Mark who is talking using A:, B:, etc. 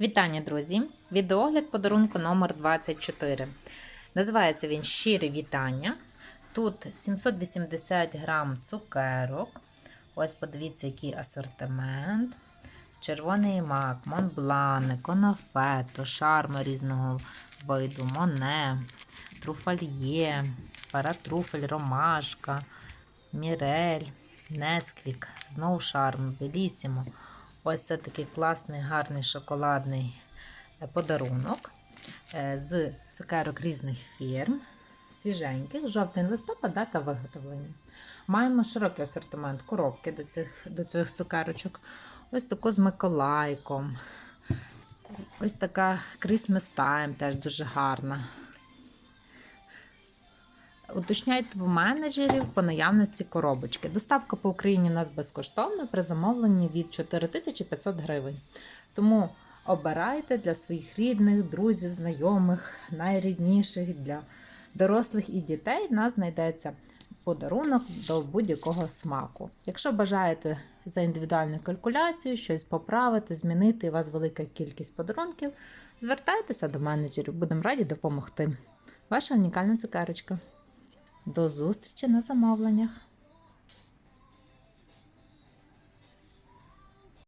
A: Вітання, друзі! Відеогляд подарунку номер 24. Називається він Щирі вітання. Тут 780 грам цукерок. Ось подивіться, який асортимент. Червоний мак, монблани, конофето, шарми різного виду, моне, труфальє, паратруфель, ромашка, мірель, несквік, знову шарм, белісімо. Ось це такий класний, гарний шоколадний е, подарунок е, з цукерок різних фірм, свіженьких, жовтий листопад, дата виготовлення. Маємо широкий асортимент коробки до цих, до цих цукерочок. Ось таку з Миколайком. Ось така Christmas Time, теж дуже гарна. Уточняйте в менеджерів по наявності коробочки. Доставка по Україні у нас безкоштовна при замовленні від 4500 гривень. Тому обирайте для своїх рідних, друзів, знайомих, найрідніших для дорослих і дітей. В нас знайдеться подарунок до будь-якого смаку. Якщо бажаєте за індивідуальну калькуляцію, щось поправити, змінити, у вас велика кількість подарунків, звертайтеся до менеджерів, будемо раді допомогти. Ваша унікальна цукерочка. До зустрічі на замовленнях!